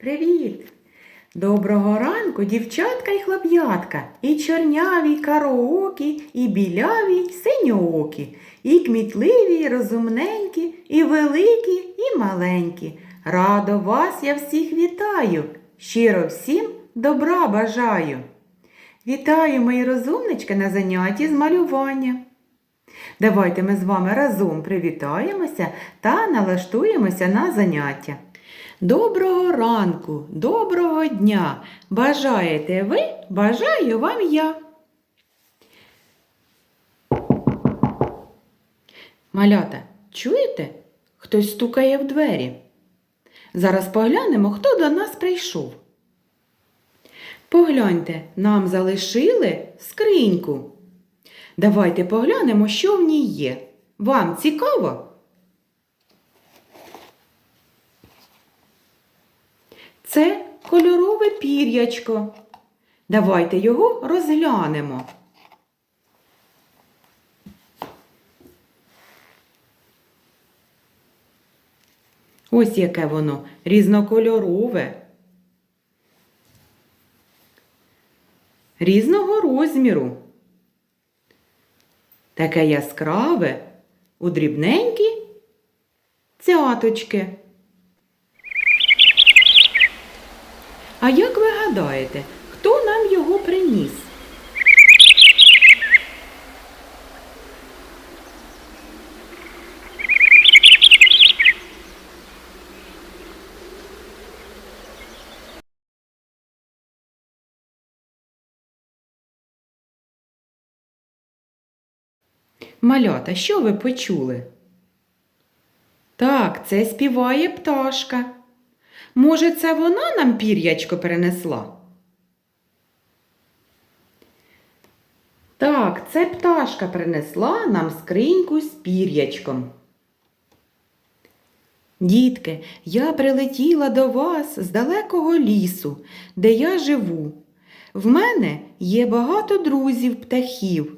Привіт! Доброго ранку, дівчатка й хлоп'ятка, і чорняві, й кароокі, і біляві, й синьоокі, і кмітливі, і розумненькі, і великі, і маленькі. Радо вас я всіх вітаю, щиро всім добра бажаю. Вітаю, мої розумнички, на занятті з малювання. Давайте ми з вами разом привітаємося та налаштуємося на заняття. Доброго ранку, доброго дня! Бажаєте ви, бажаю вам я. Малята, чуєте? Хтось стукає в двері. Зараз поглянемо, хто до нас прийшов. Погляньте, нам залишили скриньку. Давайте поглянемо, що в ній є. Вам цікаво? Це кольорове пір'ячко. Давайте його розглянемо. Ось яке воно різнокольорове. Різного розміру. Таке яскраве у дрібненькі цяточки. А як ви гадаєте, хто нам його приніс? Малята, що ви почули? Так, це співає пташка. Може, це вона нам пір'ячко перенесла? Так, це пташка принесла нам скриньку з пір'ячком. Дітки, я прилетіла до вас з далекого лісу, де я живу. В мене є багато друзів птахів,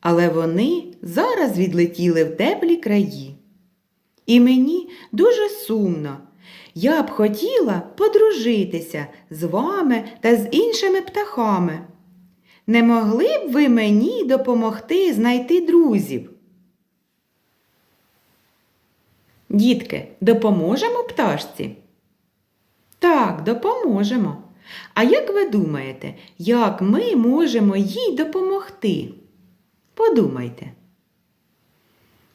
але вони зараз відлетіли в теплі краї. І мені дуже сумно. Я б хотіла подружитися з вами та з іншими птахами. Не могли б ви мені допомогти знайти друзів? Дітки, допоможемо пташці? Так, допоможемо. А як ви думаєте, як ми можемо їй допомогти? Подумайте.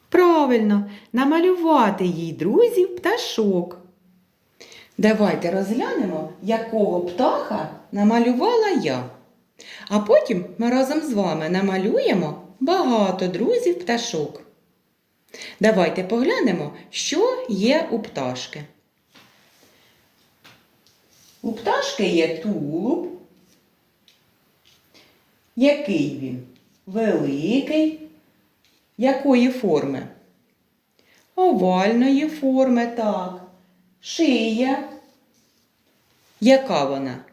Правильно, намалювати їй друзів пташок. Давайте розглянемо, якого птаха намалювала я. А потім ми разом з вами намалюємо багато друзів пташок. Давайте поглянемо, що є у пташки. У пташки є тулуб. Який він? Великий. Якої форми? Овальної форми, так. Шия. Яка вона?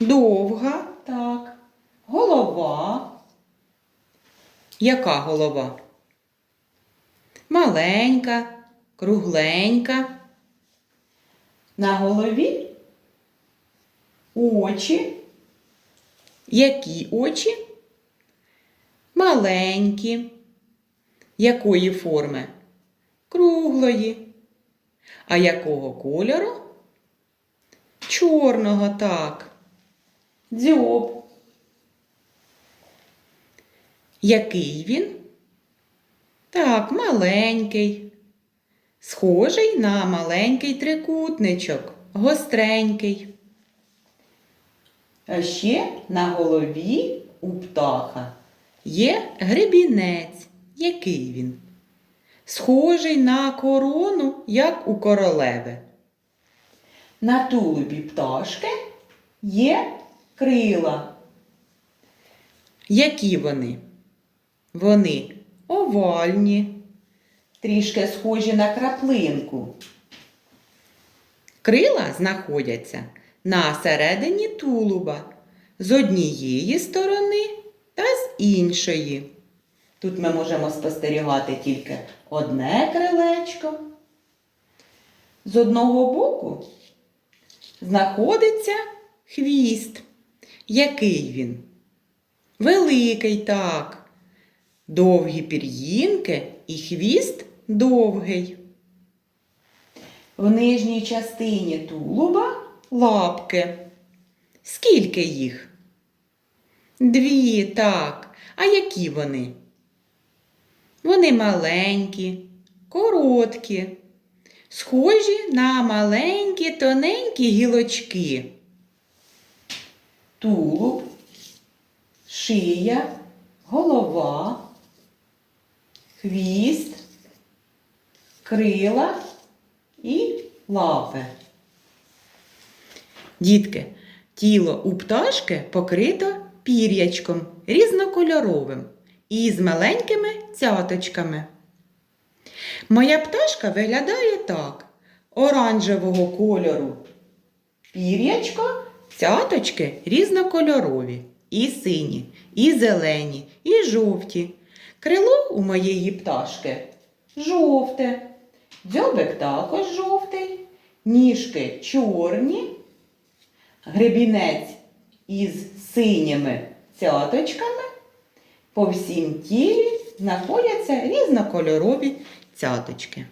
Довга, так. Голова. Яка голова? Маленька, кругленька. На голові очі. Які очі? Маленькі. Якої форми? Круглої. А якого кольору? Чорного, так. Дзьоб. Який він? Так, маленький. Схожий на маленький трикутничок, гостренький. А ще на голові у птаха є гребінець. Який він? Схожий на корону, як у королеви. На тулубі пташки є крила. Які вони? Вони овальні, трішки схожі на краплинку. Крила знаходяться на середині тулуба з однієї сторони та з іншої. Тут ми можемо спостерігати тільки одне крилечко. З одного боку знаходиться хвіст. Який він? Великий так. Довгі пір'їнки і хвіст довгий. В нижній частині тулуба лапки. Скільки їх? Дві, так. А які вони? Вони маленькі, короткі, схожі на маленькі тоненькі гілочки. Тулуб, шия, голова, хвіст, крила і лапи. Дітки, тіло у пташки покрито пір'ячком різнокольоровим і з маленькими цяточками. Моя пташка виглядає так: оранжевого кольору пір'ячко, цяточки різнокольорові, і сині, і зелені, і жовті. Крило у моєї пташки жовте, дзьобик також жовтий, ніжки чорні, гребінець із синіми цяточками. По всім тілі знаходяться різнокольорові цяточки.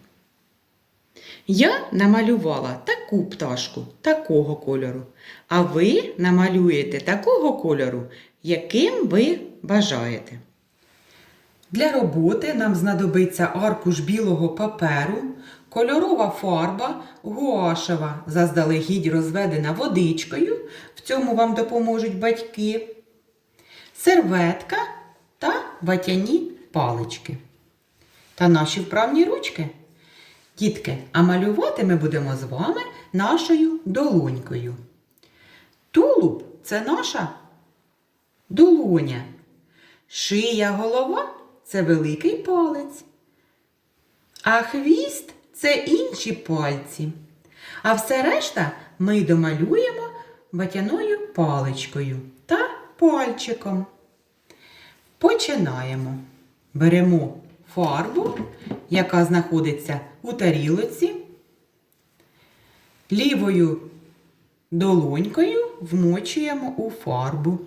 Я намалювала таку пташку такого кольору, а ви намалюєте такого кольору, яким ви бажаєте. Для роботи нам знадобиться аркуш білого паперу, кольорова фарба гуашева, заздалегідь розведена водичкою. В цьому вам допоможуть батьки, серветка та ватяні палички. Та наші вправні ручки. Дітки, а малювати ми будемо з вами нашою долонькою. Тулуб це наша долоня. Шия голова це великий палець. А хвіст це інші пальці. А все решта ми домалюємо ватяною паличкою та пальчиком. Починаємо. Беремо фарбу, яка знаходиться у тарілоці. Лівою долонькою вмочуємо у фарбу.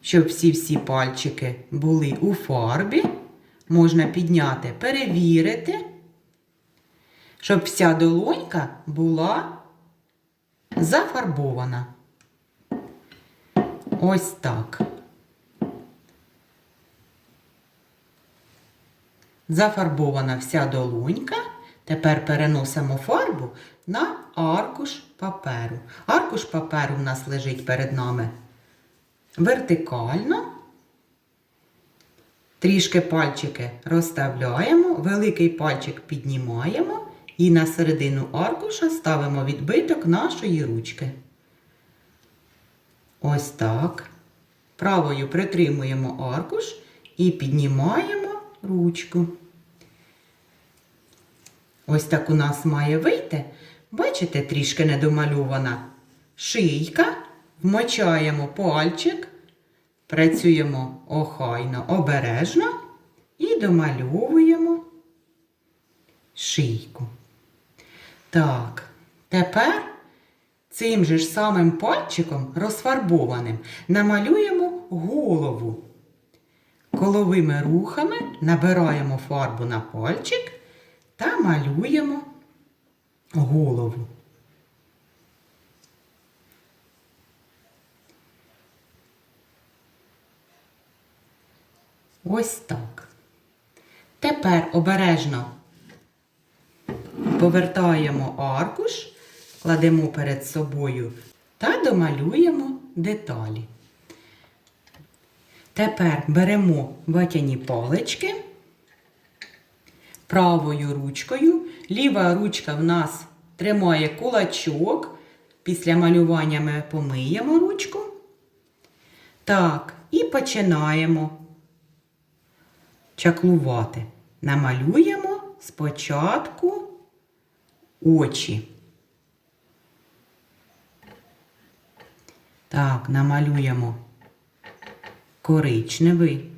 Щоб всі-всі пальчики були у фарбі, можна підняти, перевірити, щоб вся долонька була зафарбована. Ось так. Зафарбована вся долонька. Тепер переносимо фарбу на аркуш паперу. Аркуш паперу у нас лежить перед нами вертикально. Трішки пальчики розставляємо, великий пальчик піднімаємо і на середину аркуша ставимо відбиток нашої ручки. Ось так. Правою притримуємо аркуш і піднімаємо ручку. Ось так у нас має вийти. Бачите, трішки недомальована шийка. Вмочаємо пальчик, працюємо охайно, обережно і домальовуємо шийку. Так, тепер цим же ж самим пальчиком розфарбованим намалюємо голову. Коловими рухами набираємо фарбу на пальчик та малюємо голову. Ось так. Тепер обережно повертаємо аркуш, кладемо перед собою та домалюємо деталі. Тепер беремо ватяні палички правою ручкою. Ліва ручка в нас тримає кулачок. Після малювання ми помиємо ручку. Так, і починаємо чаклувати. Намалюємо спочатку очі. Так, намалюємо коричневий.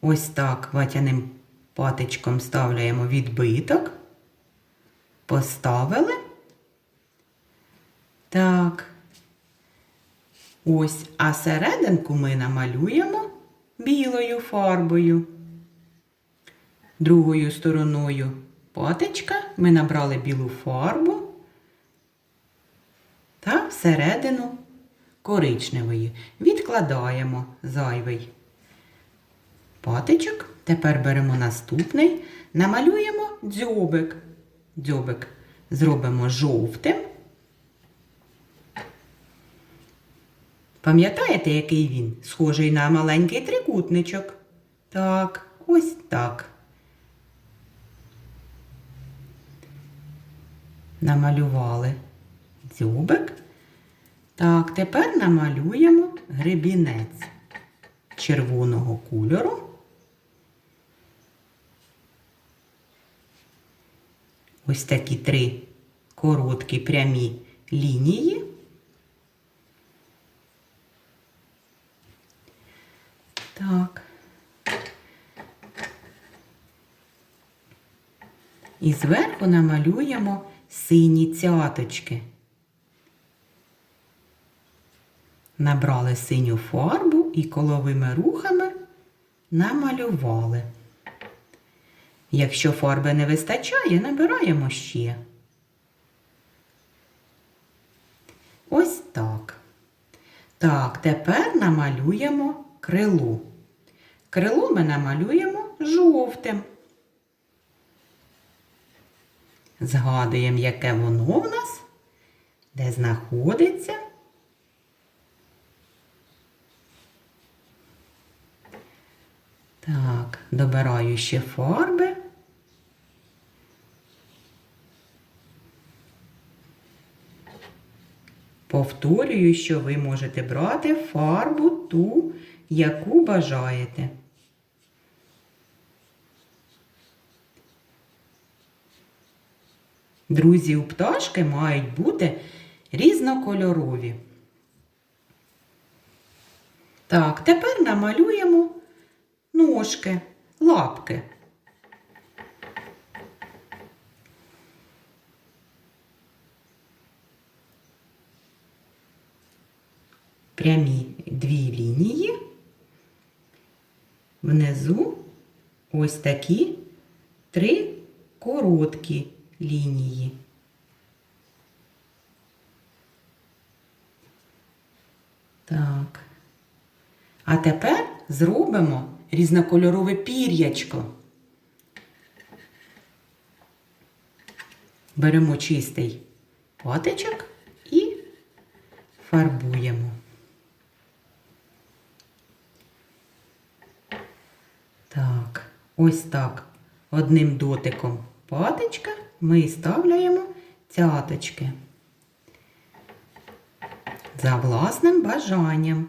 Ось так ватяним патичком ставляємо відбиток. Поставили. Так. Ось, а серединку ми намалюємо білою фарбою. Другою стороною паточка ми набрали білу фарбу та всередину коричневої. Відкладаємо зайвий патичок. Тепер беремо наступний, намалюємо дзьобик. Дзьобик зробимо жовтим. Пам'ятаєте, який він? Схожий на маленький трикутничок. Так, ось так. Намалювали дзьобик. Так, тепер намалюємо гребінець червоного кольору. Ось такі три короткі прямі лінії. Так. І зверху намалюємо сині цяточки. Набрали синю фарбу і коловими рухами намалювали. Якщо фарби не вистачає, набираємо ще. Ось так. Так, тепер намалюємо крило. Крило ми намалюємо жовтим. Згадуємо, яке воно в нас, де знаходиться. Так, добираю ще фарби. Повторюю, що ви можете брати фарбу ту, яку бажаєте. Друзі, у пташки мають бути різнокольорові. Так, тепер намалюємо ножки, лапки. Прямі дві лінії. Внизу ось такі три короткі лінії. Так. А тепер зробимо різнокольорове пір'ячко. Беремо чистий патичок і фарбуємо. Так, ось так. Одним дотиком патичка ми ставляємо цяточки. За власним бажанням.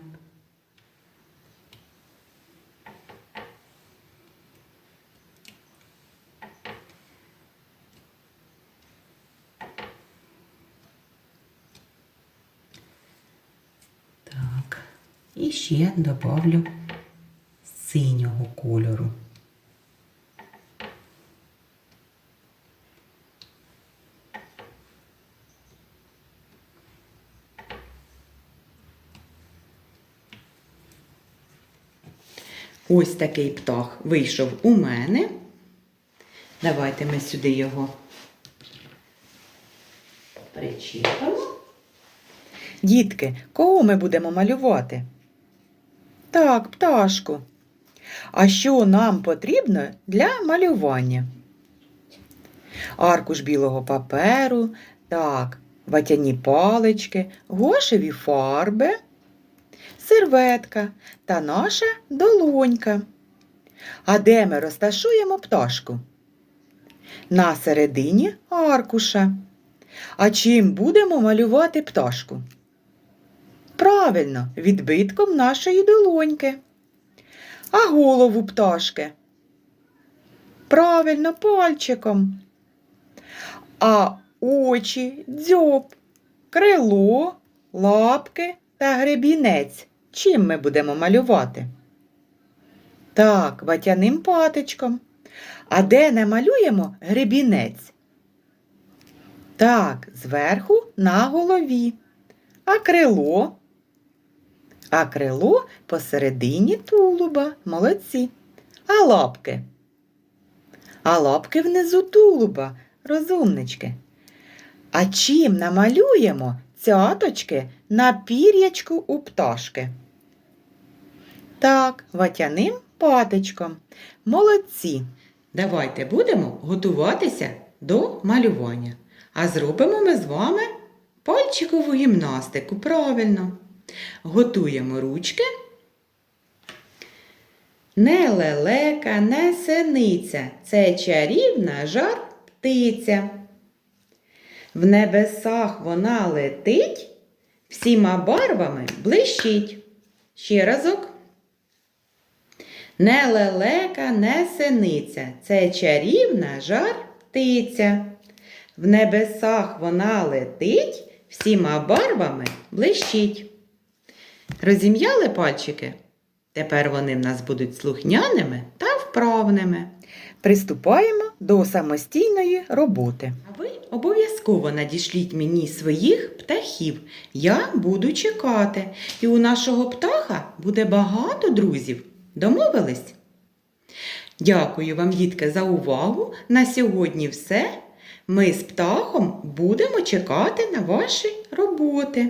Так, і ще добавлю синього кольору. Ось такий птах вийшов у мене. Давайте ми сюди його причепимо. Дітки, кого ми будемо малювати? Так, пташку. А що нам потрібно для малювання? Аркуш білого паперу, так, ватяні палички, гошеві фарби, серветка та наша долонька. А де ми розташуємо пташку? На середині аркуша. А чим будемо малювати пташку? Правильно, відбитком нашої долоньки. А голову пташки? Правильно, пальчиком. А очі, дзьоб, крило, лапки та гребінець. Чим ми будемо малювати? Так, ватяним патичком. А де намалюємо гребінець? Так, зверху на голові. А крило? А крило посередині тулуба. Молодці. А лапки? А лапки внизу тулуба, розумнички. А чим намалюємо цяточки на пір'ячку у пташки? Так, ватяним патичком. Молодці. Давайте будемо готуватися до малювання. А зробимо ми з вами пальчикову гімнастику. Правильно. Готуємо ручки. Не лелека, не синиця, це чарівна жар птиця. В небесах вона летить, всіма барвами блищить. Ще разок. Не лелека, не синиця, це чарівна жар птиця. В небесах вона летить, всіма барвами блищить. Розім'яли пальчики? Тепер вони в нас будуть слухняними та вправними. Приступаємо до самостійної роботи. А ви обов'язково надішліть мені своїх птахів. Я буду чекати. І у нашого птаха буде багато друзів. Домовились? Дякую вам, дітки, за увагу. На сьогодні все. Ми з птахом будемо чекати на ваші роботи.